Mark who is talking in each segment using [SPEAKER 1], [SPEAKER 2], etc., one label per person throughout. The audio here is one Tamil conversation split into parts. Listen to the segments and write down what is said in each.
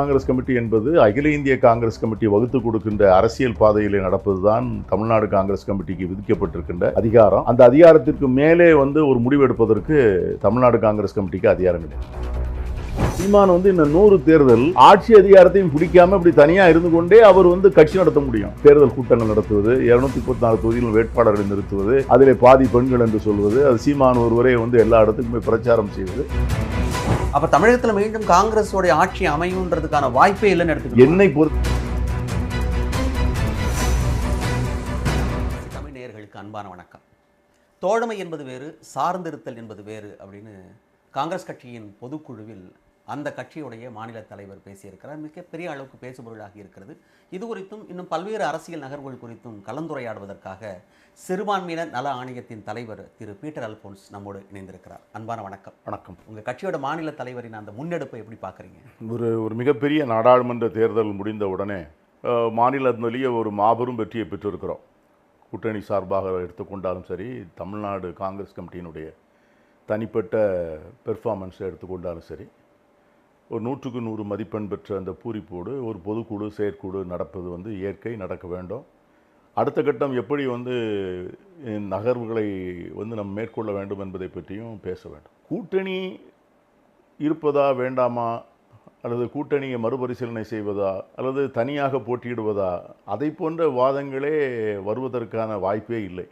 [SPEAKER 1] காங்கிரஸ் கமிட்டி என்பது அகில இந்திய காங்கிரஸ் கமிட்டி வகுத்து கொடுக்கின்ற அரசியல் பாதையிலே நடப்பதுதான் தமிழ்நாடு காங்கிரஸ் கமிட்டிக்கு விதிக்கப்பட்டிருக்கின்ற அதிகாரம். அந்த அதிகாரத்திற்கு மேலே வந்து ஒரு முடிவெடுப்பதற்கு தமிழ்நாடு காங்கிரஸ் கமிட்டிக்கு அதிகாரம் கிடையாது சீமான் வந்து இந்த நூறு தேர்தல் ஆட்சி அதிகாரத்தையும் பிடிக்காம இப்படி தனியா இருந்து கொண்டே அவர் வந்து கட்சி நடத்த முடியும். தேர்தல் கூட்டங்கள் நடத்துவது இருநூத்தி முப்பத்தி நாலு தொகுதியில் வேட்பாளர்களை நிறுத்துவது அதிலே பாதி பெண்கள் என்று சொல்வது அது சீமான் ஒருவரே வந்து எல்லா இடத்துக்குமே பிரச்சாரம் செய்வது.
[SPEAKER 2] அப்ப தமிழகத்துல மீண்டும் காங்கிரஸோட ஆட்சி அமையுன்றதுக்கான வாய்ப்பே இல்லைன்னு எடுத்துக்கணும்.
[SPEAKER 1] என்னை பொறுத்த
[SPEAKER 2] தமிழ் நேயர்களுக்கு அன்பான வணக்கம். தோழமை என்பது வேறு சார்ந்திருத்தல் என்பது வேறு அப்படின்னு காங்கிரஸ் கட்சியின் பொதுக்குழுவில் அந்த கட்சியுடைய மாநில தலைவர் பேசியிருக்கிறார். மிகப்பெரிய அளவுக்கு பேசுபொருளாக இருக்கிறது. இது குறித்தும் இன்னும் பல்வேறு அரசியல் நகர்வுகள் குறித்தும் கலந்துரையாடுவதற்காக சிறுபான்மையினர் நல ஆணையத்தின் தலைவர் திரு பீட்டர் அல்போன்ஸ் நம்மோடு இணைந்திருக்கிறார். அன்பான வணக்கம்.
[SPEAKER 1] வணக்கம்.
[SPEAKER 2] உங்க கட்சியோட மாநில தலைவரின் அந்த முன்னெடுப்பை எப்படி பார்க்குறீங்க?
[SPEAKER 1] ஒரு ஒரு மிகப்பெரிய நாடாளுமன்ற தேர்தல் முடிந்த உடனே மாநிலத்திலேயே ஒரு மாபெரும் வெற்றியை பெற்றிருக்கிறோம். கூட்டணி சார்பாக எடுத்துக்கொண்டாலும் சரி தமிழ்நாடு காங்கிரஸ் கமிட்டியினுடைய தனிப்பட்ட பெர்ஃபார்மன்ஸை எடுத்துக்கொண்டாலும் சரி ஒரு நூற்றுக்கு நூறு மதிப்பெண் பெற்ற அந்த பூரிப்போடு ஒரு பொதுக்குழு செயற்குழு நடப்பது வந்து இயற்கை நடக்க வேண்டும். அடுத்த கட்டம் எப்படி வந்து நகர்வுகளை வந்து நம்ம மேற்கொள்ள வேண்டும் என்பதை பற்றியும் பேச வேண்டும். கூட்டணி இருப்பதா வேண்டாமா? அல்லது கூட்டணியை மறுபரிசீலனை செய்வதா? அல்லது தனியாக போட்டியிடுவதா? அதை போன்ற வாதங்களே வருவதற்கான வாய்ப்பே இல்லை.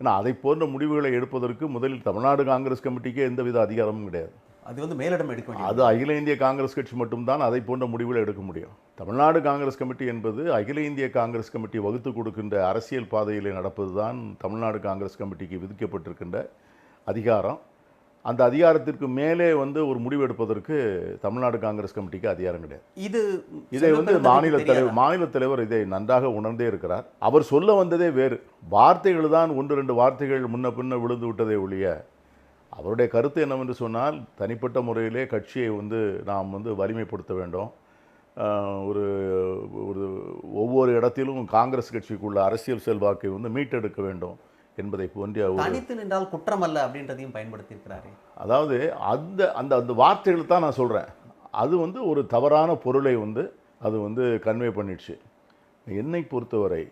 [SPEAKER 1] ஏன்னா அதை போன்ற முடிவுகளை எடுப்பதற்கு முதலில் தமிழ்நாடு காங்கிரஸ் கமிட்டிக்கே எந்தவித அதிகாரமும் கிடையாது.
[SPEAKER 2] அது வந்து மேலிடம் எடுக்க
[SPEAKER 1] அது அகில இந்திய காங்கிரஸ் கட்சி மட்டும்தான் அதை போன்ற முடிவுகளை எடுக்க முடியும். தமிழ்நாடு காங்கிரஸ் கமிட்டி என்பது அகில இந்திய காங்கிரஸ் கமிட்டி வகுத்து கொடுக்கின்ற அரசியல் பாதையிலே நடப்பதுதான் தமிழ்நாடு காங்கிரஸ் கமிட்டிக்கு விதிக்கப்பட்டிருக்கின்ற அதிகாரம். அந்த அதிகாரத்திற்கு மேலே வந்து ஒரு முடிவெடுப்பதற்கு தமிழ்நாடு காங்கிரஸ் கமிட்டிக்கு அதிகாரம் கிடையாது.
[SPEAKER 2] இது
[SPEAKER 1] இதை வந்து மாநில தலைவர்? மாநில தலைவர் இதை நன்றாக உணர்ந்தே இருக்கிறார். அவர் சொல்ல வந்ததே வேறு. வார்த்தைகள் தான் ஒன்று ரெண்டு வார்த்தைகள் முன்ன பின்ன விழுந்து விட்டதே ஒழிய அவருடைய கருத்து என்னவென்று சொன்னால் தனிப்பட்ட முறையிலே கட்சியை வந்து நாம் வந்து வலிமைப்படுத்த வேண்டும். ஒரு ஒரு ஒவ்வொரு இடத்திலும் காங்கிரஸ் கட்சிக்குள்ள அரசியல் செல்வாக்கை வந்து மீட்டெடுக்க வேண்டும் என்பதை போன்ற
[SPEAKER 2] தனித்து நின்றால் குற்றம் அல்ல அப்படின்றதையும் பயன்படுத்தி இருக்கிறாரு
[SPEAKER 1] அதாவது அந்த அந்த அந்த வார்த்தைகள் தான் நான் சொல்கிறேன் அது வந்து ஒரு தவறான பொருளை வந்து அது வந்து கன்வே பண்ணிடுச்சு. என்னை பொறுத்தவரை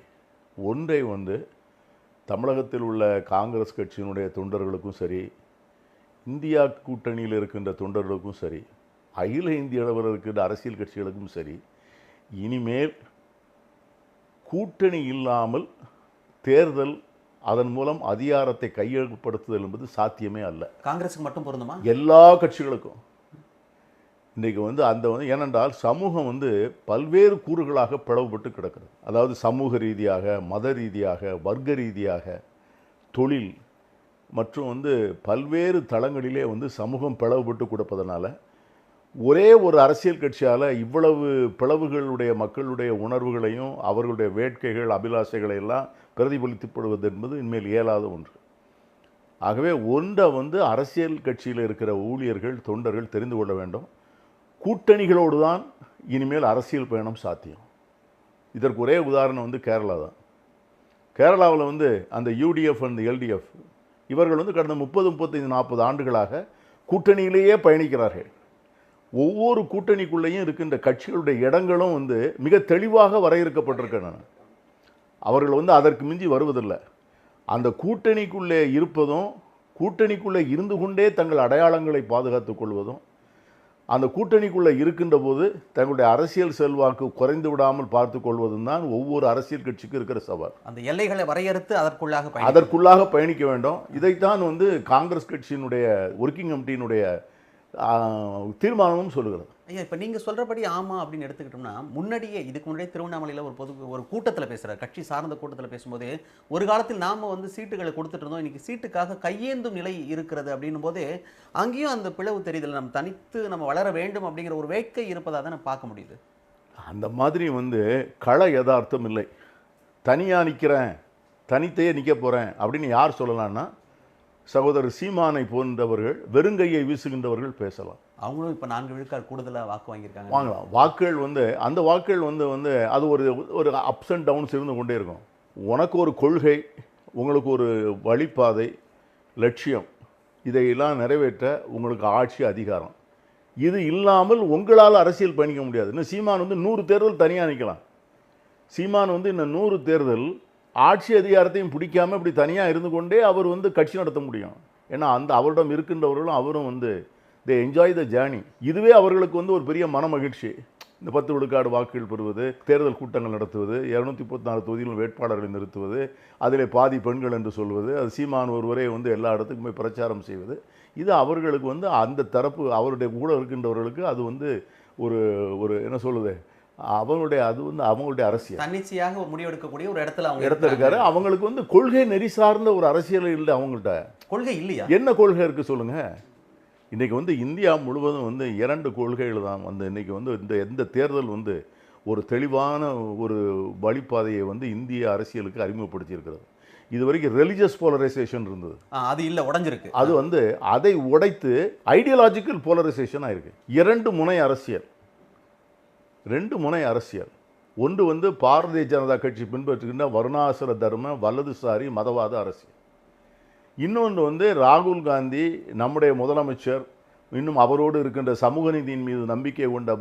[SPEAKER 1] ஒன்றை வந்து தமிழகத்தில் உள்ள காங்கிரஸ் கட்சியினுடைய தொண்டர்களுக்கும் சரி இந்தியா கூட்டணியில் இருக்கின்ற தொண்டர்களுக்கும் சரி அகில இந்திய அளவில் இருக்கின்ற அரசியல் கட்சிகளுக்கும் சரி இனிமேல் கூட்டணி இல்லாமல் தேர்தல் அதன் மூலம் அதிகாரத்தை கையகப்படுத்துதல் என்பது சாத்தியமே அல்ல.
[SPEAKER 2] காங்கிரஸுக்கு மட்டும் பொருந்துமா?
[SPEAKER 1] எல்லா கட்சிகளுக்கும். இன்றைக்கு வந்து அந்த வந்து ஏனென்றால் சமூகம் வந்து பல்வேறு கூறுகளாக பிளவுபட்டு கிடக்கிறது. அதாவது சமூக ரீதியாக மத ரீதியாக வர்க்க ரீதியாக தொழில் மற்றும் வந்து பல்வேறு தளங்களிலே வந்து சமூகம் பிளவுபட்டு கொடுப்பதனால ஒரே ஒரு அரசியல் கட்சியால் இவ்வளவு பிளவுகளுடைய மக்களுடைய உணர்வுகளையும் அவர்களுடைய வேட்கைகள் அபிலாஷைகளை எல்லாம் பிரதிபலித்துப்படுவது என்பது இனிமேல் இயலாத ஒன்று. ஆகவே ஒன்றை வந்து அரசியல் கட்சியில் இருக்கிற ஊழியர்கள் தொண்டர்கள் தெரிந்து கொள்ள வேண்டும். கூட்டணிகளோடு தான் இனிமேல் அரசியல் பயணம் சாத்தியம். இதற்கு ஒரே உதாரணம் வந்து கேரளா தான். கேரளாவில் வந்து அந்த யூடிஎஃப் அண்ட் எல்டிஎஃப் இவர்கள் வந்து கடந்த முப்பது முப்பத்தைந்து நாற்பது ஆண்டுகளாக கூட்டணியிலேயே பயணிக்கிறார்கள். ஒவ்வொரு கூட்டணிக்குள்ளேயும் இருக்கின்ற கட்சிகளுடைய இடங்களும் வந்து மிக தெளிவாக வரையறுக்கப்பட்டிருக்கின்றன. அவர்கள் வந்து அதற்கு மிஞ்சி வருவதில்லை. அந்த கூட்டணிக்குள்ளே இருப்பதும் கூட்டணிக்குள்ளே இருந்து கொண்டே தங்கள் அடையாளங்களை பாதுகாத்துக் கொள்வதும் அந்த கூட்டணிக்குள்ளே இருக்கின்ற போது தங்களுடைய அரசியல் செல்வாக்கு குறைந்து விடாமல் பார்த்து கொள்வதும் தான் ஒவ்வொரு அரசியல் கட்சிக்கு இருக்கிற சவால்.
[SPEAKER 2] அந்த எல்லைகளை வரையறுத்து அதற்குள்ளாக.
[SPEAKER 1] அதற்குள்ளாக பயணிக்க வேண்டும். இதைத்தான் வந்து காங்கிரஸ் கட்சியினுடைய ஒர்க்கிங் கமிட்டியினுடைய தீர்மானமும் சொல்லுகிறது.
[SPEAKER 2] ஐயா இப்போ நீங்கள் சொல்கிறபடி ஆமாம் அப்படின்னு எடுத்துக்கிட்டோம்னா முன்னாடியே இதுக்கு முன்னாடியே திருவண்ணாமலையில் ஒரு பொது ஒரு கூட்டத்தில் பேசுகிறார் கட்சி சார்ந்த கூட்டத்தில் பேசும்போது ஒரு காலத்தில் நாம் வந்து சீட்டுகளை கொடுத்துட்டு இருந்தோம். இன்றைக்கி சீட்டுக்காக கையேந்தும் நிலை இருக்கிறது அப்படின்னும் போது அங்கேயும் அந்த பிளவு தெரியுதில்லை நம்ம தனித்து நம்ம வளர வேண்டும் அப்படிங்கிற ஒரு வேட்கை இருப்பதாக தான் பார்க்க முடியுது.
[SPEAKER 1] அந்த மாதிரி வந்து கள யதார்த்தம் இல்லை. தனியாக நிற்கிறேன் தனித்தையே நிற்க போகிறேன் அப்படின்னு யார் சொல்லலாம்னா சகோதரர் சீமானை போன்றவர்கள் வெறுங்கையை வீசுகின்றவர்கள் பேசலாம்.
[SPEAKER 2] அவங்களும் இப்ப நான்கு விழுக்காடு கூடுதலா வாக்கு வாங்கியிருக்காங்க.
[SPEAKER 1] வாங்கலாம். வாக்குகள் வந்து அந்த வாக்குகள் வந்து வந்து அது ஒரு ஒரு அப்ஸ் அண்ட் டவுன்ஸ் இருந்து கொண்டே இருக்கும். உனக்கு ஒரு கொள்கை உங்களுக்கு ஒரு வழிப்பாதை லட்சியம் இதையெல்லாம் நிறைவேற்ற உங்களுக்கு ஆட்சி அதிகாரம். இது இல்லாமல் உங்களால் அரசியல் பயணிக்க முடியாது. இன்னும் சீமான் வந்து நூறு தேர்தல் தனியாக நிற்கலாம் சீமான் வந்து இந்த நூறு தேர்தல் ஆட்சி அதிகாரத்தையும் பிடிக்காம இப்படி தனியாக இருந்து கொண்டே அவர் வந்து கட்சி நடத்த முடியும். ஏன்னா அந்த அவரிடம் இருக்கின்றவர்களும் அவரும் வந்து தே என்ஜாய் த ஜேர்னி இதுவே அவர்களுக்கு வந்து ஒரு பெரிய மன மகிழ்ச்சி இந்த பத்து விழுக்காடு வாக்குகள் பெறுவது தேர்தல் கூட்டங்கள் நடத்துவது இரநூத்தி முப்பத்தி நாலு தொகுதியில் வேட்பாளர்களை நிறுத்துவது அதிலே பாதி பெண்கள் என்று சொல்வது அது சீமான் ஒருவரே வந்து எல்லா இடத்துக்கும் போய் பிரச்சாரம் செய்வது. இது அவர்களுக்கு வந்து அந்த தரப்பு அவருடைய கூட இருக்கின்றவர்களுக்கு அது வந்து ஒரு ஒரு என்ன சொல்லுது அவங்களுடைய அது வந்து அவங்களுடைய அரசியல்.
[SPEAKER 2] தன்னிச்சையாக முடிவெடுக்கக்கூடிய ஒரு இடத்துல அவங்க
[SPEAKER 1] இடத்துல இருக்காரு. அவங்களுக்கு வந்து கொள்கை நெறி சார்ந்த ஒரு அரசியல் இல்லை அவங்கள்ட்ட.
[SPEAKER 2] கொள்கை இல்லையா?
[SPEAKER 1] என்ன கொள்கை இருக்கு சொல்லுங்க. இன்னைக்கு வந்து இந்தியா முழுவதும் வந்து இரண்டு கொள்கைகள் தான் வந்து இன்னைக்கு வந்து இந்த எந்த தேர்தல் வந்து ஒரு தெளிவான ஒரு வழிப்பாதையை வந்து இந்திய அரசியலுக்கு அறிமுகப்படுத்தி இருக்கிறது இது வரைக்கும் ரெலிஜியஸ் போலரைசேஷன் இருந்தது
[SPEAKER 2] அது இல்ல உடைஞ்சிருக்கு.
[SPEAKER 1] அது வந்து அதை உடைத்து ஐடியாலஜிக்கல் போலரைசேஷன் ஆயிருக்கு. இரண்டு முனை அரசியல். ரெண்டு முனை அரசியல். ஒன்று வந்து பாரதிய ஜனதா கட்சி பின்பற்றுகின்ற வருணாசுர தர்ம வலதுசாரி மதவாத அரசியல். இன்னொன்று வந்து ராகுல் காந்தி நம்முடைய முதலமைச்சர் இன்னும் அவரோடு இருக்கின்ற சமூக நீதியின் மீது நம்பிக்கை கொண்ட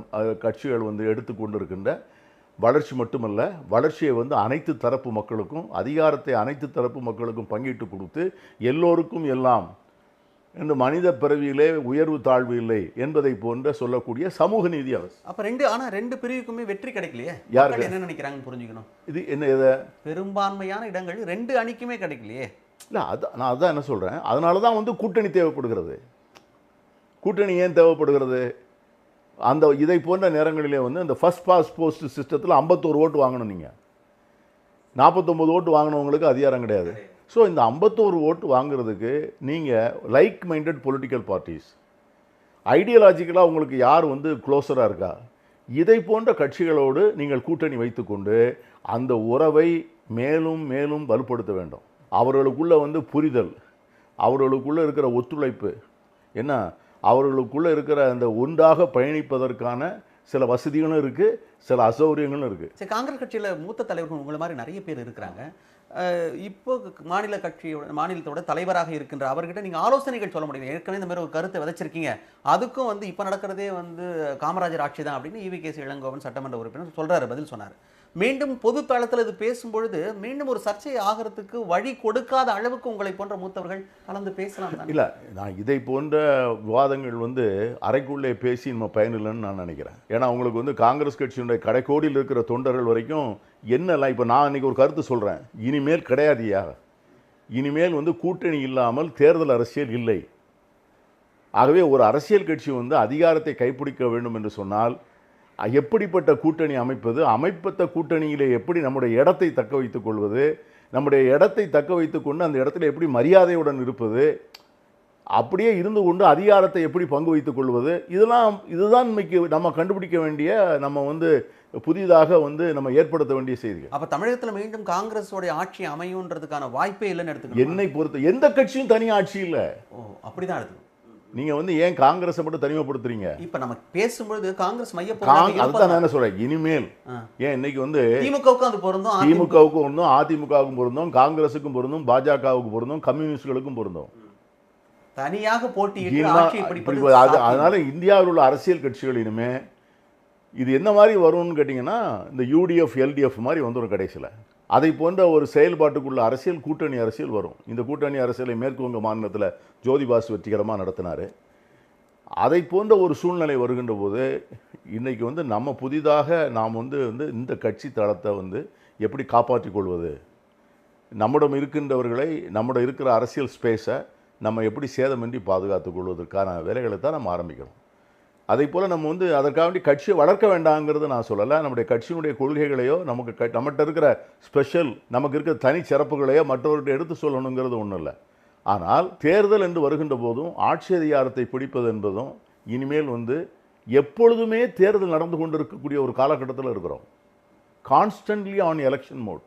[SPEAKER 1] கட்சிகள் வந்து எடுத்துக்கொண்டு இருக்கின்ற வளர்ச்சி மட்டுமல்ல வளர்ச்சியை வந்து அனைத்து தரப்பு மக்களுக்கும் அதிகாரத்தை அனைத்து தரப்பு மக்களுக்கும் பங்கிட்டு கொடுத்து எல்லோருக்கும் எல்லாம் என்று மனித பிறவியிலே உயர்வு தாழ்வு இல்லை என்பதை போன்ற சொல்லக்கூடிய சமூக நீதி அரசு
[SPEAKER 2] அப்ப ரெண்டு ஆனா ரெண்டு பிரிவுக்குமே வெற்றி கிடைக்கலையே?
[SPEAKER 1] யாருக்கு?
[SPEAKER 2] என்ன நினைக்கிறாங்கன்னு புரிஞ்சுக்கணும்.
[SPEAKER 1] இது என்ன இதை
[SPEAKER 2] பெரும்பான்மையான இடங்கள் ரெண்டு அணிக்குமே கிடைக்கலையே?
[SPEAKER 1] இல்லை அது நான் அதான் என்ன சொல்கிறேன் அதனால தான் வந்து கூட்டணி தேவைப்படுகிறது. கூட்டணி ஏன் தேவைப்படுகிறது? அந்த இதை போன்ற நேரங்களிலே வந்து இந்த ஃபர்ஸ்ட் பாஸ் போஸ்ட் சிஸ்டத்தில் ஐம்பத்தோரு ஓட்டு வாங்கணும் நீங்கள் நாற்பத்தொம்பது ஓட்டு வாங்கினவங்களுக்கு அதிகாரம் கிடையாது. ஸோ இந்த ஐம்பத்தோரு ஓட்டு வாங்குறதுக்கு நீங்கள் லைக் மைண்டட் பொலிட்டிக்கல் பார்ட்டிஸ் ஐடியாலஜிக்கலாக உங்களுக்கு யார் வந்து க்ளோஸராக இருக்கா? இதை போன்ற கட்சிகளோடு நீங்கள் கூட்டணி வைத்துக்கொண்டு அந்த உறவை மேலும் மேலும் வலுப்படுத்த வேண்டும். அவர்களுக்குள்ளே வந்து புரிதல் அவர்களுக்குள்ளே இருக்கிற ஒத்துழைப்பு என்ன? அவர்களுக்குள்ளே இருக்கிற அந்த ஒன்றாக பயணிப்பதற்கான சில வசதிகளும் இருக்குது சில அசௌகரியங்களும் இருக்குது
[SPEAKER 2] சரி காங்கிரஸ் கட்சியில் மூத்த தலைவர்கள் உங்களை மாதிரி நிறைய பேர் இருக்கிறாங்க. இப்போ மாநில கட்சியோட மாநிலத்தோட தலைவராக இருக்கின்ற அவர்கிட்ட நீங்கள் ஆலோசனைகள் சொல்ல முடியும்? ஏற்கனவே இந்த மாதிரி ஒரு கருத்தை விதைச்சிருக்கீங்க. அதுக்கும் வந்து இப்போ நடக்கிறதே வந்து காமராஜர் ஆட்சி தான் அப்படின்னு இவி கேசி இளங்கோவன் சட்டமன்ற உறுப்பினர் சொல்கிறாரு பதில் சொன்னார். மீண்டும் பொது தளத்தில் இது பேசும்பொழுது மீண்டும் ஒரு சர்ச்சை ஆகிறதுக்கு வழி கொடுக்காத அளவுக்கு உங்களை போன்ற மூத்தவர்கள் கலந்து பேசலாம்
[SPEAKER 1] இல்லை நான் இதை போன்ற விவாதங்கள் வந்து அறைக்குள்ளே பேசி நம்ம பயனில்லைன்னு நான் நினைக்கிறேன். ஏன்னா உங்களுக்கு வந்து காங்கிரஸ் கட்சியினுடைய கடைக்கோடியில் இருக்கிற தொண்டர்கள் வரைக்கும் என்னெல்லாம் இப்போ நான் அன்றைக்கி ஒரு கருத்து சொல்கிறேன் இனிமேல் கிடையாதுயா இனிமேல் வந்து கூட்டணி இல்லாமல் தேர்தல் அரசியல் இல்லை. ஆகவே ஒரு அரசியல் கட்சி வந்து அதிகாரத்தை கைப்பிடிக்க வேண்டும் என்று சொன்னால் எப்படிப்பட்ட கூட்டணி அமைப்பது அமைப்பத்த கூட்டணியிலே எப்படி நம்முடைய இடத்தை தக்க வைத்துக் கொள்வது நம்முடைய இடத்தை தக்க வைத்துக்கொண்டு அந்த இடத்துல எப்படி மரியாதையுடன் இருப்பது அப்படியே இருந்து கொண்டு அதிகாரத்தை எப்படி பங்கு வைத்துக் கொள்வது இதெல்லாம் இதுதான் இன்னைக்கு நம்ம கண்டுபிடிக்க வேண்டிய நம்ம வந்து புதிதாக வந்து நம்ம ஏற்படுத்த வேண்டிய செய்திகள்.
[SPEAKER 2] அப்ப தமிழகத்துல மீண்டும் காங்கிரஸோட ஆட்சி அமையுன்றதுக்கான வாய்ப்பே இல்லைன்னு எடுத்துக்கணும்?
[SPEAKER 1] என்னை பொறுத்த எந்த கட்சியும் தனி ஆட்சி இல்லை.
[SPEAKER 2] ஓ அப்படிதான் எடுத்துக்கணும்.
[SPEAKER 1] நீங்க வந்து ஏன் காங்கிரஸை மட்டும் தனிமைப்படுத்துறீங்க?
[SPEAKER 2] இப்ப நம்ம பேசும்பொழுது காங்கிரஸ் மைய
[SPEAKER 1] அதுதான் நான் என்ன சொல்றேன். இனிமேல். ஏன் இன்னைக்கு வந்து
[SPEAKER 2] திமுகவுக்கும் அது பொருந்தும்
[SPEAKER 1] திமுகவுக்கும் பொருந்தும் அதிமுகவுக்கும் பொருந்தும் காங்கிரஸுக்கும் பொருந்தும் பாஜகவுக்கு பொருந்தும் கம்யூனிஸ்டுகளுக்கும் பொருந்தும்.
[SPEAKER 2] தனியாக சாத்தியம்.
[SPEAKER 1] அதனால இந்தியாவில் உள்ள அரசியல் கட்சிகள் இனிமே இது என்ன மாதிரி வரும்னு கேட்டிங்கன்னா இந்த யூடிஎஃப் எல்டிஎஃப் மாதிரி வந்துடும் கடைசியில். அதை போன்ற ஒரு செயல்பாட்டுக்குள்ள அரசியல் கூட்டணி அரசியல் வரும். இந்த கூட்டணி அரசியலை மேற்கு வங்க மாநிலத்தில் ஜோதிபாஸ் வெற்றிகரமாக நடத்தினார். அதை போன்ற ஒரு சூழ்நிலை வருகின்ற போது இன்றைக்கி வந்து நம்ம புதிதாக நாம் வந்து வந்து இந்த கட்சி தளத்தை வந்து எப்படி காப்பாற்றிக் கொள்வது? நம்மிடம் இருக்கின்றவர்களை நம்மிடம் இருக்கிற அரசியல் ஸ்பேஸை நம்ம எப்படி சேதமின்றி பாதுகாத்துக் கொள்வதற்கான வேலைகளை தான் நம்ம ஆரம்பிக்கணும். அதை போல் நம்ம வந்து அதற்காக வேண்டி கட்சியை வளர்க்க வேண்டாங்கிறது நான் சொல்லலை. நம்முடைய கட்சியினுடைய கொள்கைகளையோ நமக்கு க நம்மகிட்ட இருக்கிற ஸ்பெஷல் நமக்கு இருக்கிற தனி சிறப்புகளையோ மற்றவர்கிட்ட எடுத்து சொல்லணுங்கிறது ஒன்றும் இல்லை. ஆனால் தேர்தல் என்று வருகின்ற போதும் ஆட்சி அதிகாரத்தை பிடிப்பது என்பதும் இனிமேல் வந்து எப்பொழுதுமே தேர்தல் நடந்து கொண்டிருக்கக்கூடிய ஒரு காலகட்டத்தில் இருக்கிறோம். கான்ஸ்டன்ட்லி ஆன் எலெக்ஷன் மோட்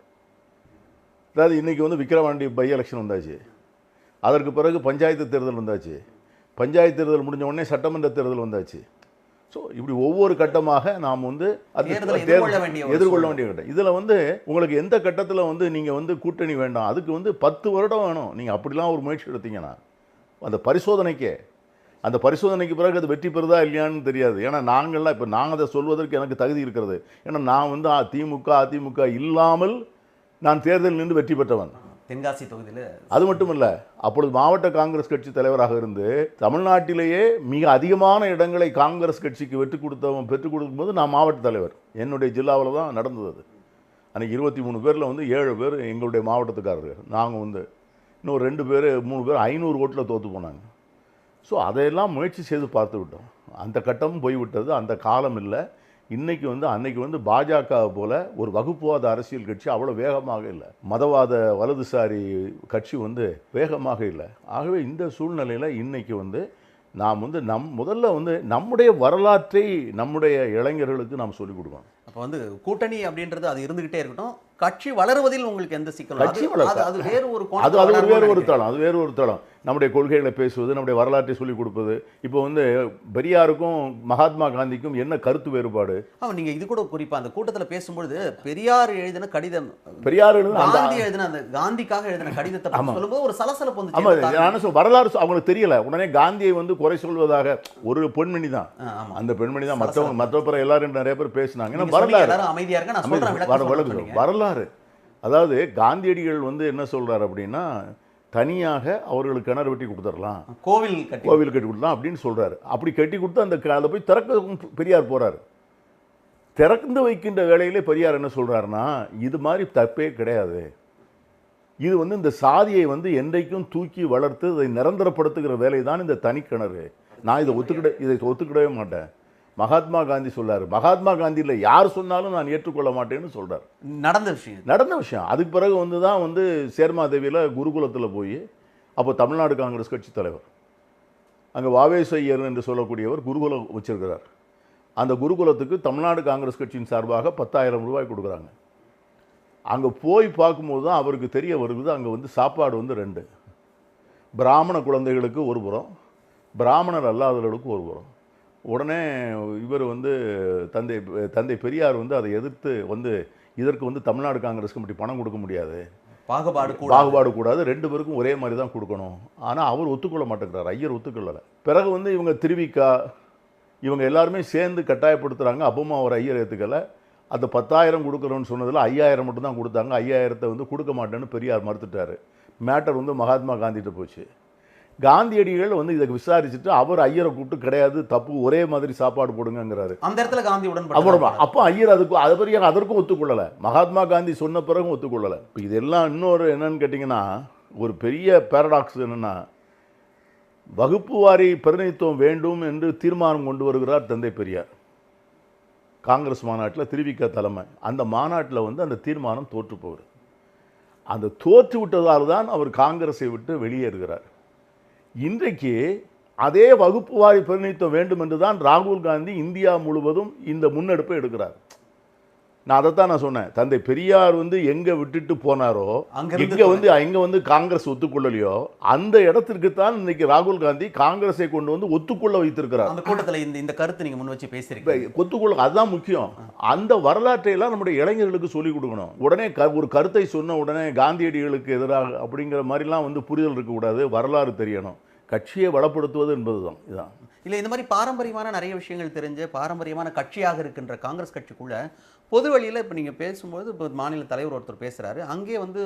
[SPEAKER 1] அதாவது இன்றைக்கி வந்து விக்கிரவாண்டி பை எலெக்ஷன் வந்தாச்சு. அதற்கு பிறகு பஞ்சாயத்து தேர்தல் வந்தாச்சு. பஞ்சாயத்து தேர்தல் முடிஞ்ச உடனே சட்டமன்ற தேர்தல் வந்தாச்சு. ஸோ இப்படி ஒவ்வொரு கட்டமாக நாம் வந்து
[SPEAKER 2] தேர்தல் எதிர்கொள்ள வேண்டிய
[SPEAKER 1] கட்டம். இதில் வந்து உங்களுக்கு எந்த கட்டத்தில் வந்து நீங்கள் வந்து கூட்டணி வேண்டாம் அதுக்கு வந்து பத்து வருடம் வேணும். நீங்கள் அப்படிலாம் ஒரு முயற்சி எடுத்தீங்கன்னா அந்த பரிசோதனைக்கே அந்த பரிசோதனைக்கு பிறகு அது வெற்றி பெறுதா இல்லையான்னு தெரியாது. ஏன்னா நாங்கள்லாம் இப்போ நாங்கள் அதை சொல்வதற்கு எனக்கு தகுதி இருக்கிறது. ஏன்னா நான் வந்து திமுக அதிமுக இல்லாமல் நான் தேர்தலில் நின்று வெற்றி பெற்றவன்.
[SPEAKER 2] தென்காசி தொகுதியில்
[SPEAKER 1] அது மட்டும் இல்லை அப்பொழுது மாவட்ட காங்கிரஸ் கட்சி தலைவராக இருந்து தமிழ்நாட்டிலேயே மிக அதிகமான இடங்களை காங்கிரஸ் கட்சிக்கு வெற்றி கொடுத்தவன் பெற்றுக் கொடுக்கும்போது நான் மாவட்ட தலைவர். என்னுடைய ஜில்லாவில் தான் நடந்தது அது. அன்றைக்கி இருபத்தி மூணு பேரில் வந்து ஏழு பேர் எங்களுடைய மாவட்டத்துக்காரர்கள். நாங்கள் வந்து இன்னும் ரெண்டு பேர் மூணு பேர் ஐநூறு ஓட்டில் தோற்று போனாங்க. ஸோ அதையெல்லாம் முயற்சி செய்து பார்த்து விட்டோம். அந்த கட்டமும் போய்விட்டது. அந்த காலம் இல்லை. இன்னைக்கு வந்து அன்னைக்கு வந்து பாஜக போல ஒரு வகுப்புவாத அரசியல் கட்சி அவ்வளோ வேகமாக இல்லை. மதவாத வலதுசாரி கட்சி வந்து வேகமாக இல்லை. ஆகவே இந்த சூழ்நிலையில் இன்னைக்கு வந்து நாம் வந்து நம் முதல்ல வந்து நம்முடைய வரலாற்றை நம்முடைய இளைஞர்களுக்கு நாம் சொல்லிக் கொடுக்கணும்.
[SPEAKER 2] அப்ப வந்து கூட்டணி அப்படின்றது அது இருந்துகிட்டே இருக்கட்டும். கட்சி வளருவதில் உங்களுக்கு எந்த சிக்கலும்
[SPEAKER 1] கட்சி
[SPEAKER 2] அது- வேறு ஒரு
[SPEAKER 1] அது அது வேறு ஒரு. தளம் அது வேறு ஒரு தளம். நம்முடைய கொள்கைகளை பேசுவது நம்முடைய வரலாற்றை சொல்லிக் கொடுப்பது. இப்போ வந்து பெரியாருக்கும் மகாத்மா காந்திக்கும் என்ன கருத்து வேறுபாடு?
[SPEAKER 2] ஆமா நீங்க இது கூட குறிப்பா அந்த கூட்டத்துல பேசும்பொழுது பெரியார் எழுதின கடிதம்
[SPEAKER 1] பெரியார் எழுதின
[SPEAKER 2] காந்தி எழுதின அந்த காந்திக்காக எழுதின கடிதத்தை. சொல்லும்போது ஒரு சலசலப்பு வந்து
[SPEAKER 1] ஆமா நான் சொல்ல வரலாறு அவங்களுக்கு தெரியல. உடனே காந்தியை வந்து குறை சொல்வதாக ஒரு பெண்மணி தான். அந்த பெண்மணி தான் மற்றவங்க மற்ற பிற எல்லாரும் நிறைய பேர் பேசினாங்க. ஏன்னா வரலாறு.
[SPEAKER 2] எல்லாரும் அமைதியா இருங்க. நான் சொன்னீங்க.
[SPEAKER 1] வரலாறு. அதாவது காந்தியடிகள் வந்து என்ன சொல்றாரு அப்படின்னா தனியாக அவர்களுக்கு கிணறு வெட்டி கொடுத்துடலாம்.
[SPEAKER 2] கோவில் கட்டி
[SPEAKER 1] கோவில் கட்டி கொடுக்கலாம் அப்படின்னு சொல்றாரு. அப்படி கட்டி கொடுத்து அந்த அதை போய் திறக்க பெரியார் போறாரு. திறந்து வைக்கின்ற வேளையிலே பெரியார் என்ன சொல்றாருன்னா இது மாதிரி தப்பே கிடையாது. இது வந்து இந்த சாதியை வந்து என்றைக்கும் தூக்கி வளர்த்து இதை நிரந்தரப்படுத்துகிற வேலை தான் இந்த தனிக்கிணறு. நான் இதை ஒத்துக்கிட இதை ஒத்துக்கிடவே மாட்டேன். மகாத்மா காந்தி சொல்றாரு. மகாத்மா காந்தி இல்லை யார் சொன்னாலும் நான் ஏற்றுக்கொள்ள மாட்டேன்னு சொல்றாரு.
[SPEAKER 2] நடந்த விஷயம்.
[SPEAKER 1] நடந்த விஷயம். அதுக்கு பிறகு வந்து தான் வந்து சேர்மாதேவியில் குருகுலத்தில் போய் அப்போ தமிழ்நாடு காங்கிரஸ் கட்சி தலைவர். அங்கே வாவேஸ் ஐயர் என்று சொல்லக்கூடியவர் குருகுலம் வச்சிருக்கிறார். அந்த குருகுலத்துக்கு தமிழ்நாடு காங்கிரஸ் கட்சியின் சார்பாக பத்தாயிரம் ரூபாய் கொடுக்குறாங்க. அங்கே போய் பார்க்கும்போது தான் அவருக்கு தெரிய வருது அங்கே வந்து சாப்பாடு வந்து ரெண்டு. பிராமண குழந்தைகளுக்கு ஒரு புறம் பிராமணர் அல்லாதவர்களுக்கு ஒரு புறம். உடனே இவர் வந்து தந்தை தந்தை பெரியார் வந்து அதை எதிர்த்து வந்து இதற்கு வந்து தமிழ்நாடு காங்கிரஸ் கமிட்டி பணம் கொடுக்க முடியாது.
[SPEAKER 2] பாகுபாடு
[SPEAKER 1] பாகுபாடு கூடாது. ரெண்டு பேருக்கும் ஒரே மாதிரி தான் கொடுக்கணும். ஆனால் அவர் ஒத்துக்கொள்ள மாட்டேங்கிறார். ஐயர் ஒத்துக்கொள்ளலை. பிறகு வந்து இவங்க திருவிக்கா இவங்க எல்லாருமே சேர்ந்து கட்டாயப்படுத்துகிறாங்க அப்பவும் அவர் ஐயர் ஏற்றுக்கலை அந்த பத்தாயிரம் கொடுக்குறோன்னு சொன்னதில் ஐயாயிரம் மட்டும் தான் கொடுத்தாங்க. ஐயாயிரத்தை வந்து கொடுக்க மாட்டேன்னு பெரியார் மறுத்துட்டார். மேட்டர் வந்து மகாத்மா காந்திகிட்ட போச்சு. காந்தியடிகள் வந்து இதை விசாரிச்சுட்டு அவர் ஐயரை கூப்பிட்டு கிடையாது தப்பு ஒரே மாதிரி சாப்பாடு போடுங்கங்கிறாரு.
[SPEAKER 2] அந்த இடத்துல காந்தி உடன்பட்டு
[SPEAKER 1] அப்போ ஐயர் அதுக்கு அது பிறகு அதற்கும் ஒத்துக்கொள்ளலை. மகாத்மா காந்தி சொன்ன பிறகும் ஒத்துக்கொள்ளலை. இப்போ இதெல்லாம் இன்னொரு என்னன்னு கேட்டிங்கன்னா ஒரு பெரிய பேரடாக்ஸ் என்னன்னா வகுப்பு வாரி பிரதிநிதித்துவம் வேண்டும் என்று தீர்மானம் கொண்டு வருகிறார் தந்தை பெரியார். காங்கிரஸ் மாநாட்டில் திருவிக்க தலைமை. அந்த மாநாட்டில் வந்து அந்த தீர்மானம் தோற்று போகிறது அந்த தோற்று விட்டதால் தான் அவர் காங்கிரஸை விட்டு வெளியேறுகிறார். இன்றைக்கு அதே வகுப்பு வாரி பிரதிநிதித்துவம் வேண்டும் என்று தான் ராகுல் காந்தி இந்தியா முழுவதும் இந்த முன்னெடுப்பை எடுக்கிறார். நான் அதைத்தான் நான் சொன்னேன். தந்தை பெரியார் வந்து எங்க விட்டுட்டு போனாரோ எங்க வந்து எங்க வந்து காங்கிரஸ் ஒத்துக்கொள்ளலையோ அந்த இடத்திற்கு தான் இன்னைக்கு ராகுல் காந்தி காங்கிரஸை கொண்டு வந்து ஒத்துக்கொள்ள வைத்திருக்கிறார்.
[SPEAKER 2] அந்த கூட்டத்துல இந்த இந்த கருத்து நீங்க முன் வச்சு பேசியிருக்கீங்க.
[SPEAKER 1] ஒத்துக்கொள்ள அதுதான் முக்கியம். அந்த வரலாற்றை எல்லாம் நம்முடைய இளைஞர்களுக்கு சொல்லிக் கொடுக்கணும். உடனே க ஒரு கருத்தை சொன்ன உடனே காந்தியடிகளுக்கு எதிராக அப்படிங்கிற மாதிரிலாம் வந்து புரிதல் இருக்கக்கூடாது வரலாறு தெரியணும். கட்சியை வளப்படுத்துவது என்பதுதான் இதுதான்
[SPEAKER 2] இல்ல இந்த மாதிரி பாரம்பரியமான நிறைய விஷயங்கள் தெரிஞ்ச பாரம்பரியமான கட்சியாக இருக்கின்ற காங்கிரஸ் கட்சிக்குள்ள பொது வழியில் இப்போ நீங்கள் பேசும்போது இப்போ மாநில தலைவர் ஒருத்தர் பேசுகிறாரு அங்கே வந்து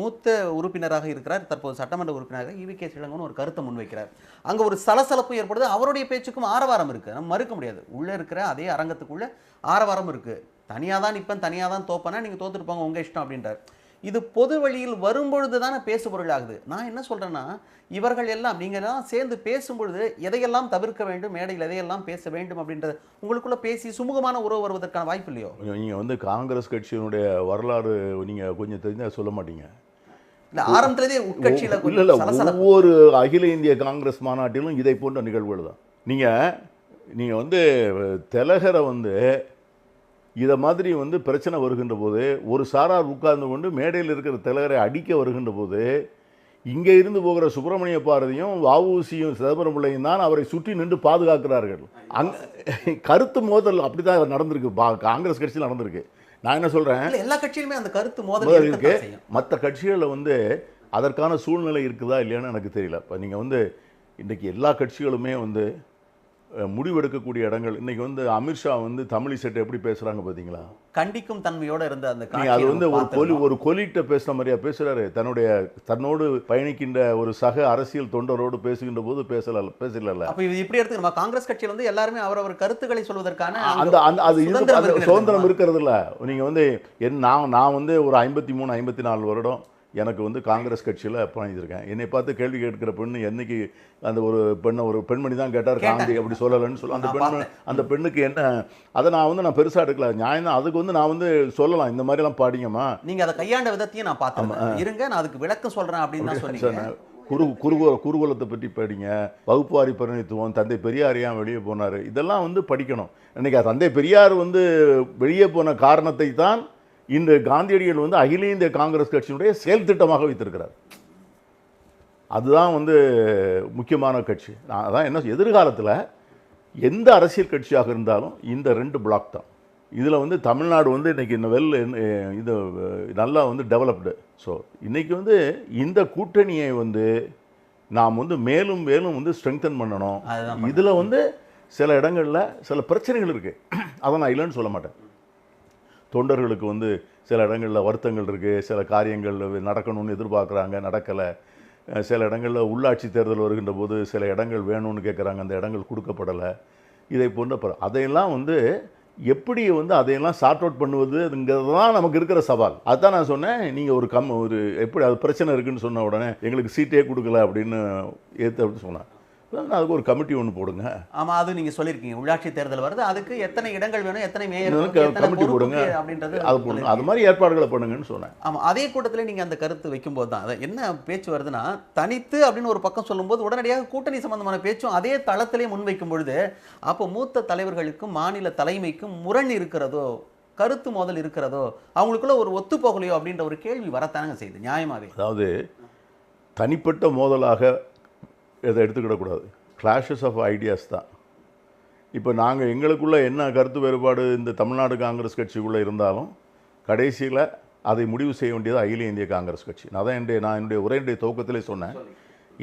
[SPEAKER 2] மூத்த உறுப்பினராக இருக்கிறார். தற்போது சட்டமன்ற உறுப்பினராக இவி கே. சிலங்கன்னு ஒரு கருத்தை முன்வைக்கிறார். அங்கே ஒரு சலசலப்பு ஏற்படுது. அவருடைய பேச்சுக்கும் ஆரவாரம் இருக்குது நம்ம மறுக்க முடியாது. உள்ளே இருக்கிற அதே அரங்கத்துக்குள்ளே ஆரவாரம் இருக்குது தனியாக தான் இப்போ தனியாக தான் தோப்பேன்னா நீங்கள் தோத்துட்டு போங்க இஷ்டம் அப்படின்றார். இது பொது வழியில் வரும்பொழுது தானே பேசுபொருள் ஆகுது நான் என்ன சொல்றேன்னா இவர்கள் எல்லாம் நீங்க எல்லாம் சேர்ந்து பேசும்பொழுது எதையெல்லாம் தவிர்க்க வேண்டும் மேடையில் எதையெல்லாம் பேச வேண்டும் அப்படின்றது உங்களுக்குள்ள பேசி சுமூகமான உறவு வருவதற்கான வாய்ப்பு இல்லையோ?
[SPEAKER 1] நீங்கள் வந்து காங்கிரஸ் கட்சியினுடைய வரலாறு நீங்கள் கொஞ்சம் தெரிஞ்சால் சொல்ல மாட்டீங்க.
[SPEAKER 2] ஆரம்பத்திலேயே உட்கட்சியில
[SPEAKER 1] இல்ல ஒவ்வொரு அகில இந்திய காங்கிரஸ் மாநாட்டிலும் இதை போன்ற நிகழ்வுகள் தான். நீங்க நீங்க வந்து தெலகரை வந்து இதை மாதிரி வந்து பிரச்சனை வருகின்ற போது ஒரு சாரார் உட்கார்ந்து கொண்டு மேடையில் இருக்கிற தெலகரை அடிக்க வருகின்ற போது இங்கே இருந்து போகிற சுப்பிரமணிய பாரதியும் வஉசியும் சிதம்பரம் பிள்ளையும் தான் அவரை சுற்றி நின்று பாதுகாக்கிறார்கள். அங் கருத்து மோதல் அப்படி தான் நடந்திருக்கு. பா- காங்கிரஸ் கட்சியில் நடந்திருக்கு. நான் என்ன சொல்கிறேன்
[SPEAKER 2] எல்லா கட்சியிலுமே அந்த கருத்து மோதல்
[SPEAKER 1] முதல்
[SPEAKER 2] இருக்கத்தான்
[SPEAKER 1] இருக்கு.
[SPEAKER 2] செய்யும்.
[SPEAKER 1] மற்ற கட்சிகளில் வந்து அதற்கான சூழ்நிலை இருக்குதா இல்லையான்னு எனக்கு தெரியல. இப்போ நீங்கள் வந்து இன்றைக்கி எல்லா கட்சிகளுமே வந்து முடிவெடுக்கக்கூடிய இடங்கள். இன்னைக்கு வந்து அமித்ஷா வந்து தமிழிசைட்ட எப்படி பேசுகிறாங்க பார்த்தீங்களா
[SPEAKER 2] கண்டிக்கும் தன்மையோட இருந்த அந்த
[SPEAKER 1] அது வந்து ஒரு கொலி. ஒரு கொலிட்ட பேசுன மாதிரியா பேசுறாரு? தன்னுடைய தன்னோடு பயணிக்கின்ற ஒரு சக அரசியல் தொண்டரோடு பேசுகின்ற போது பேசல பேசல
[SPEAKER 2] அப்ப இது இப்படி எடுத்து நம்ம காங்கிரஸ் கட்சியில வந்து எல்லாருமே அவரவர் கருத்துக்களை சொல்வதற்கான
[SPEAKER 1] அந்த அந்த அது
[SPEAKER 2] சுதந்திரம்?
[SPEAKER 1] இருக்கிறது இல்ல. நீங்க வந்து என் நான் நான் வந்து ஒரு ஐம்பத்தி மூணு ஐம்பத்தி நாலு வருடம் எனக்கு வந்து காங்கிரஸ் கட்சியில் பயணிச்சிருக்கேன் என்னை பார்த்து கேள்வி கேட்கிற பெண்ணு என்னைக்கு அந்த ஒரு பெண்ணை ஒரு பெண்மணி தான் கேட்டார். காந்தி அப்படி சொல்லலைன்னு சொல்ல. அந்த
[SPEAKER 2] பார்த்தேன்.
[SPEAKER 1] அந்த பெண்ணுக்கு என்ன அதை நான் வந்து நான் பெருசா எடுக்கல. நியாயம் தான். அதுக்கு வந்து நான் வந்து சொல்லலாம். இந்த மாதிரிலாம் பாடிங்கம்மா.
[SPEAKER 2] நீங்க அதை கையாண்ட விதத்தையும் நான் பார்த்தேன் இருங்க நான் அதுக்கு விளக்கம் சொல்றேன் அப்படின்னு தான் சொன்னீங்க.
[SPEAKER 1] சொன்னேன். குரு குருகுல குருகுலத்தை பற்றி படிங்க. வகுப்புவாரி பிரதிநிதித்துவம் தந்தை பெரியார் ஏன் வெளியே போனார்? இதெல்லாம் வந்து படிக்கணும். இன்னைக்கு தந்தை பெரியார் வந்து வெளியே போன காரணத்தை தான் இன்று காந்தியடிகள் வந்து அகில இந்திய காங்கிரஸ் கட்சியினுடைய செயல் திட்டமாக வைத்திருக்கிறார். அதுதான் வந்து முக்கியமான கட்சி. நான் அதான் என்ன எதிர்காலத்தில் எந்த அரசியல் கட்சியாக இருந்தாலும் இந்த ரெண்டு பிளாக் தான். இதில் வந்து தமிழ்நாடு வந்து இன்றைக்கி இந்த வெல் இது நல்லா வந்து டெவலப்டு ஸோ இன்றைக்கி வந்து இந்த கூட்டணியை வந்து நாம் வந்து மேலும் மேலும் வந்து ஸ்ட்ரெங்தன் பண்ணணும். இதில் வந்து சில இடங்களில் சில பிரச்சனைகள் இருக்குது அதை நான் இல்லைன்னு சொல்ல மாட்டேன். தொண்டர்களுக்கு வந்து சில இடங்களில் வருத்தங்கள் இருக்குது சில காரியங்கள் நடக்கணும்னு எதிர்பார்க்குறாங்க நடக்கலை. சில இடங்களில் உள்ளாட்சி தேர்தல் வருகின்ற போது சில இடங்கள் வேணும்னு கேட்குறாங்க அந்த இடங்கள் கொடுக்கப்படலை. இதை போன்ற அதையெல்லாம் வந்து எப்படி வந்து அதையெல்லாம் சார்ட் அவுட் பண்ணுவதுங்கிறது தான் நமக்கு இருக்கிற சவால். அதுதான் நான் சொன்னேன் நீங்கள் ஒரு கம் ஒரு எப்படி அது பிரச்சனை இருக்குன்னு சொன்ன உடனே எங்களுக்கு சீட்டே கொடுக்கல அப்படின்னு ஏற்று அப்படின்னு சொன்னேன் அதுக்கு ஒரு கமிட்டி ஒன்று போடுங்க.
[SPEAKER 2] ஆமா அது நீங்க சொல்லியிருக்கீங்க. உள்ளாட்சி தேர்தல் வருது. அதுக்கு எத்தனை இடங்கள் வேணும் எத்தனை மேயர்
[SPEAKER 1] கமிட்டி போடுங்க.
[SPEAKER 2] அப்படின்றது
[SPEAKER 1] அது போடுங்க. அது மாதிரி ஏற்பாடுகளை பண்ணுங்கன்னு சொன்னேன்.
[SPEAKER 2] ஆமா அதே கூட்டத்துல நீங்க அந்த கருத்து வைக்கும்போது தான். அது என்ன பேச்சு வருதுன்னா தனித்து அப்படின்னு ஒரு பக்கம் சொல்லும்போது உடனடியாக கூட்டணி சம்பந்தமான பேச்சும் அதே தளத்திலே முன்வைக்கும் பொழுது அப்போ மூத்த தலைவர்களுக்கும் மாநில தலைமைக்கும் முரண் இருக்கிறதோ கருத்து மோதல் இருக்கிறதோ அவங்களுக்குள்ள ஒரு ஒத்து போகலையோ அப்படின்ற ஒரு கேள்வி வரத்தானங்க செய்யுது நியாயமாவே.
[SPEAKER 1] அதாவது தனிப்பட்ட மோதலாக இதை எடுத்துக்கிடக்கூடாது. கிளாஷஸ் ஆஃப் ஐடியாஸ் தான். இப்போ நாங்கள் எங்களுக்குள்ள என்ன கருத்து வேறுபாடு இந்த தமிழ்நாடு காங்கிரஸ் கட்சிக்குள்ளே இருந்தாலும் கடைசியில் அதை முடிவு செய்ய வேண்டியது அகில இந்திய காங்கிரஸ் கட்சி. நான் தான் என்னுடைய நான் என்னுடைய உரையுடைய துவக்கத்திலே சொன்னேன்.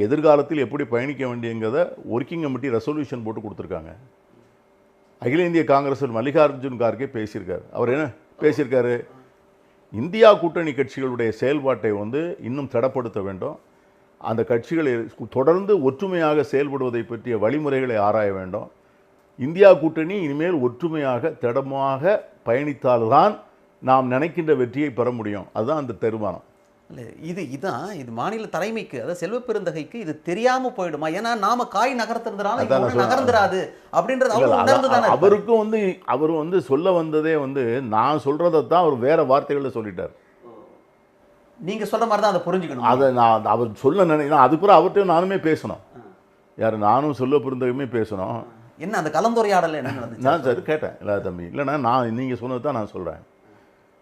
[SPEAKER 1] எதிர்காலத்தில் எப்படி பயணிக்க வேண்டியங்கிறத ஒர்க்கிங் கமிட்டி ரெசல்யூஷன் போட்டு கொடுத்துருக்காங்க. அகில இந்திய காங்கிரஸில் மல்லிகார்ஜுன் கார்கே பேசியிருக்காரு. அவர் என்ன பேசியிருக்காரு? இந்தியா கூட்டணி கட்சிகளுடைய செயல்பாட்டை வந்து இன்னும் திடப்படுத்த வேண்டும். அந்த கட்சிகளை தொடர்ந்து ஒற்றுமையாக செயல்படுவதை பற்றிய வழிமுறைகளை ஆராய வேண்டும். இந்தியா கூட்டணி இனிமேல் ஒற்றுமையாக திடமாக பயணித்தால்தான் நாம் நினைக்கின்ற வெற்றியை பெற முடியும். அதுதான் அந்த தீர்மானம்.
[SPEAKER 2] இல்ல இது இதான் இது மாநில தலைமைக்கு அதாவது செல்வ பெருந்தகைக்கு இது தெரியாம போயிடுமா? ஏன்னா நாம காய் இவங்க நகர்ந்துராது அப்படின்றது
[SPEAKER 1] அவருக்கும் வந்து அவர் வந்து சொல்ல வந்ததே வந்து நான் சொல்றதை தான் அவர் வேற வார்த்தைகளில் சொல்லிட்டார்.
[SPEAKER 2] நீங்க சொல்ற மாதிரி தான் அதை புரிஞ்சுக்கணும்.
[SPEAKER 1] அதை நான் அவர் சொல்ல நினைக்கிறேன் அதுக்கப்புறம் அவர்கிட்ட நானுமே பேசணும். யார் நானும் சொல்ல பிறந்தகுமே பேசணும்.
[SPEAKER 2] என்ன அந்த கலந்துரையாடல் என்ன
[SPEAKER 1] நான் சரி கேட்டேன் இல்லை தம்பி. இல்லைண்ணா நான் நீங்கள் சொன்னது தான் நான் சொல்கிறேன்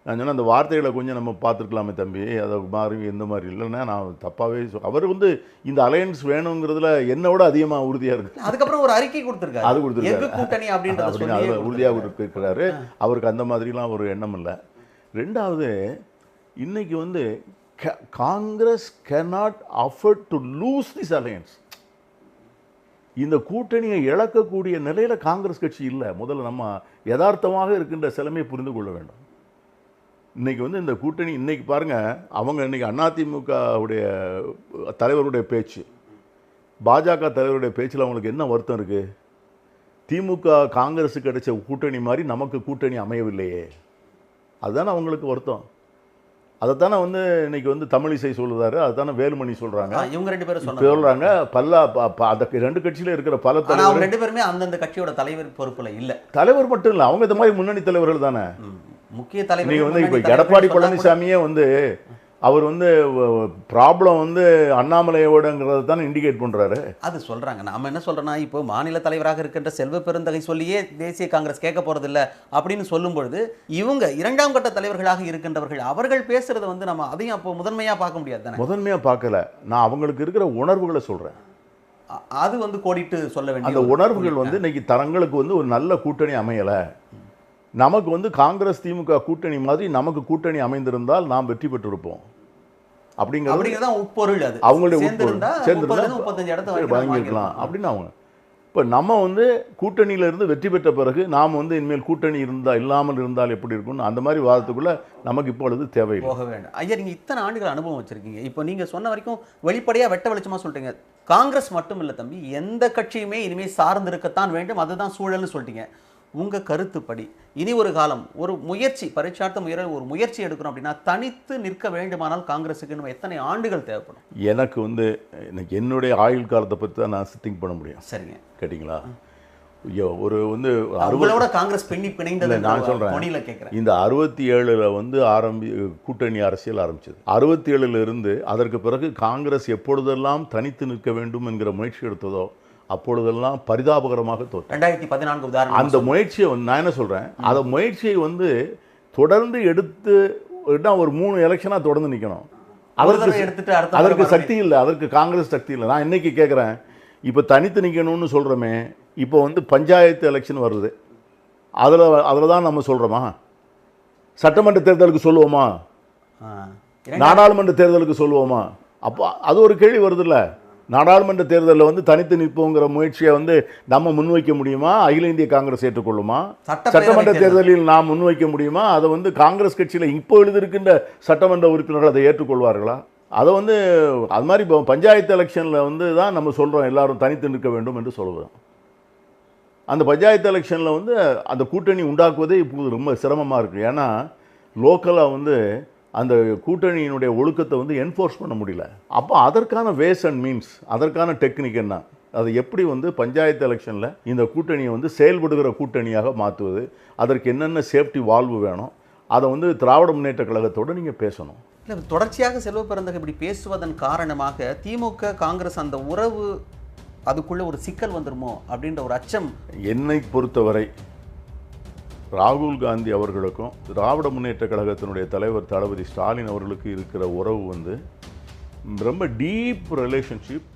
[SPEAKER 1] நான் சொன்னேன் அந்த வார்த்தைகளை கொஞ்சம் நம்ம பார்த்துருக்கலாமே தம்பி. அதை மாதிரி எந்த மாதிரி இல்லைன்னா நான் தப்பாகவே சொல் அவர் வந்து இந்த அலையன்ஸ் வேணுங்கிறதுல என்னை விட அதிகமாக உறுதியாக இருக்கு
[SPEAKER 2] அதுக்கப்புறம் ஒரு அறிக்கை கொடுத்திருக்காரு.
[SPEAKER 1] அது கொடுத்துருக்காரு.
[SPEAKER 2] கூட்டணி
[SPEAKER 1] அப்படின்னு
[SPEAKER 2] சொல்லி
[SPEAKER 1] அதில் உறுதியாக இருக்கிறாரு அவருக்கு அந்த மாதிரிலாம் ஒரு எண்ணம் இல்லை. ரெண்டாவது இன்னைக்கு வந்து க Congress cannot afford to lose this alliance இந்த கூட்டணியை இழக்கக்கூடிய நிலையில் காங்கிரஸ் கட்சி இல்லை. முதல்ல நம்ம யதார்த்தமாக இருக்கின்ற சிலமையை புரிந்து கொள்ள வேண்டும். இன்றைக்கி வந்து இந்த கூட்டணி இன்னைக்கு பாருங்கள் அவங்க இன்னைக்கு அதிமுகவுடைய தலைவருடைய பேச்சு. பாஜக தலைவருடைய பேச்சில் அவங்களுக்கு என்ன வருத்தம் இருக்குது திமுக காங்கிரஸுக்கு கிடைச்ச கூட்டணி மாதிரி நமக்கு கூட்டணி அமையவில்லையே. அதுதானே அவங்களுக்கு வருத்தம். அதைத்தானே வந்து இன்னைக்கு வந்து தமிழிசை சொல்லுதாரு அதுதானே வேலுமணி சொல்றாங்க.
[SPEAKER 2] இவங்க ரெண்டு பேரும்
[SPEAKER 1] சொல்றாங்க பல ப- ப- அந்த ரெண்டு கட்சியில இருக்கிற பல தலைவர்
[SPEAKER 2] ரெண்டு பேருமே அந்தந்த கட்சியோட தலைவர் பொறுப்புல இல்ல.
[SPEAKER 1] தலைவர் மட்டும் இல்லை அவங்க இந்த மாதிரி முன்னணி தலைவர்கள் தானே.
[SPEAKER 2] முக்கிய தலைவர்
[SPEAKER 1] நீங்க வந்து இப்போ எடப்பாடி பழனிசாமியே வந்து அவர் வந்து ப்ராப்ளம் வந்து அண்ணாமலையோடங்கிறத தானே இண்டிகேட் பண்றாரு.
[SPEAKER 2] அது சொல்றாங்க. நாம என்ன சொல்றோம்னா இப்போ மாநில தலைவராக இருக்கின்ற செல்வ பெருந்தகை சொல்லியே தேசிய காங்கிரஸ் கேட்க போறது இல்ல அப்படின்னு சொல்லும் பொழுது இவங்க இரண்டாம் கட்ட தலைவர்களாக இருக்கின்றவர்கள் அவர்கள் பேசுறத வந்து நம்ம அதையும் அப்போ முதன்மையா பார்க்க முடியாது தானே?
[SPEAKER 1] முதன்மையா பார்க்கல. நான் அவங்களுக்கு இருக்கிற உணர்வுகளை சொல்றேன்.
[SPEAKER 2] அ- அது வந்து கோடிட்டு சொல்ல வேண்டிய
[SPEAKER 1] அந்த உணர்வுகள் வந்து இன்னைக்கு தரங்களுக்கு வந்து ஒரு நல்ல கூட்டணி அமையல. நமக்கு வந்து காங்கிரஸ் திமுக கூட்டணி மாதிரி நமக்கு கூட்டணி அமைந்திருந்தால் நாம் வெற்றி பெற்றிருப்போம். அப்படிங்கிறது
[SPEAKER 2] அப்படிங்கிறது தான் உட்பொருள் அது.
[SPEAKER 1] அவங்களுடைய உட்பொருள். சேர்ந்திருந்தா
[SPEAKER 2] முப்பத்தஞ்சு இடத்த
[SPEAKER 1] வாங்கியிருக்கலாம். அப்படின்னு அவங்க. இப்போ நம்ம வந்து கூட்டணியில இருந்து வெற்றி பெற்ற பிறகு நாம் வந்து இனிமேல் கூட்டணி இருந்தால் இல்லாமல் இருந்தால் எப்படி இருக்கும்னு அந்த மாதிரி வாதத்துக்குள்ள நமக்கு இப்பொழுது தேவையில்லை.
[SPEAKER 2] போக வேண்டாம். ஐயா நீங்க இத்தனை ஆண்டுகள் அனுபவம் வச்சிருக்கீங்க. இப்போ நீங்க சொன்ன வரைக்கும் வெளிப்படையா வெட்ட வெளிச்சமா சொல்லிட்டீங்க. காங்கிரஸ் மட்டும் இல்ல தம்பி எந்த கட்சியுமே இனிமே சார்ந்து இருக்கத்தான் வேண்டும். அதுதான் சூழல்னு சொல்லிட்டீங்க. உங்க கருத்துப்படி. இனி ஒரு காலம் ஒரு முயற்சி பரீட்சார்த்த முயற்சி ஒரு முயற்சி எடுக்கணும் அப்படின்னா தனித்து நிற்க வேண்டுமானால் காங்கிரஸுக்கு இன்னும் எத்தனை ஆண்டுகள் தேவைப்படும்?
[SPEAKER 1] எனக்கு வந்து எனக்கு என்னுடைய ஆயுள் காலத்தை பற்றி தான் நான் திங்க் பண்ண முடியும்.
[SPEAKER 2] சரிங்க.
[SPEAKER 1] கேட்டிங்களா? ஐயோ ஒரு வந்து அறுபது
[SPEAKER 2] உங்களோட காங்கிரஸ் பின்னி பிணைந்தது
[SPEAKER 1] நான்
[SPEAKER 2] கேட்கிறேன்.
[SPEAKER 1] இந்த அறுபத்தி ஏழுல வந்து ஆரம்பி கூட்டணி அரசியல் ஆரம்பிச்சது. அறுபத்தி ஏழுல இருந்து அதற்கு பிறகு காங்கிரஸ் எப்பொழுதெல்லாம் தனித்து நிற்க வேண்டும் என்கிற முயற்சி எடுத்ததோ அப்பொழுதெல்லாம் பரிதாபகரமாக தோற்று.
[SPEAKER 2] ரெண்டாயிரத்தி பதினான்கு உதாரணம்
[SPEAKER 1] அந்த முயற்சியை வந்து நான் என்ன சொல்றேன்? அந்த முயற்சியை வந்து தொடர்ந்து எடுத்து ஒரு மூணு எலெக்ஷனா தொடர்ந்து நிக்கணும்.
[SPEAKER 2] ஒரு
[SPEAKER 1] அதற்கு
[SPEAKER 2] எடுத்துட்டு
[SPEAKER 1] அதற்கு சக்தி இல்லை அதற்கு காங்கிரஸ் சக்தி இல்லை. நான் இன்னைக்கு கேட்குறேன் இப்போ தனித்து நிற்கணும்னு சொல்கிறோமே இப்போ வந்து பஞ்சாயத்து எலெக்ஷன் வருது. அதில் அதில் தான் நம்ம சொல்கிறோமா சட்டமன்ற தேர்தலுக்கு சொல்லுவோமா? நாடாளுமன்ற தேர்தலுக்கு சொல்லுவோமா? அப்போ அது ஒரு கேள்வி வருதுல்ல. நாடாளுமன்ற தேர்தலில் வந்து தனித்து நிற்போங்கிற முயற்சியை வந்து நம்ம முன்வைக்க முடியுமா? அகில இந்திய காங்கிரஸ் ஏற்றுக்கொள்ளுமா? சட்டமன்ற
[SPEAKER 2] தேர்தல்.
[SPEAKER 1] தேர்தலில் நாம் முன்வைக்க முடியுமா? அதை வந்து காங்கிரஸ் கட்சியில் இப்போ எழுதியிருக்கின்ற சட்டமன்ற உறுப்பினர்கள் அதை ஏற்றுக்கொள்வார்களா? அதை வந்து அது மாதிரி இப்போ பஞ்சாயத்து எலெக்ஷனில் வந்து தான் நம்ம சொல்கிறோம் எல்லாரும் தனித்து நிற்க வேண்டும் என்று சொல்லுவோம் அந்த பஞ்சாயத்து எலெக்ஷனில் வந்து அந்த கூட்டணி உண்டாக்குவதே இப்போது ரொம்ப சிரமமாக இருக்குது ஏன்னா லோக்கலாக வந்து அந்த கூட்டணியினுடைய ஒழுக்கத்தை வந்து என்ஃபோர்ஸ் பண்ண முடியல. அப்போ அதற்கான வேஸ் அண்ட் மீன்ஸ் அதற்கான டெக்னிக் என்ன? அதை எப்படி வந்து பஞ்சாயத்து எலெக்ஷனில் இந்த கூட்டணியை வந்து செயல்படுகிற கூட்டணியாக மாற்றுவது? அதற்கு என்னென்ன சேஃப்டி வால்வு வேணும்? அதை வந்து திராவிட முன்னேற்ற கழகத்தோடு நீங்கள் பேசணும்.
[SPEAKER 2] இல்ல தொடர்ச்சியாக செல்வ பிறந்தக இப்படி பேசுவதன் காரணமாக திமுக காங்கிரஸ் அந்த உறவு அதுக்குள்ள ஒரு சிக்கல் வந்துருமோ அப்படின்ற ஒரு அச்சம்.
[SPEAKER 1] என்னை பொறுத்தவரை ராகுல் காந்தி அவர்களுக்கும் திராவிட முன்னேற்ற கழகத்தினுடைய தலைவர் தளபதி ஸ்டாலின் அவர்களுக்கு இருக்கிற உறவு வந்து ரொம்ப டீப் ரிலேஷன்ஷிப்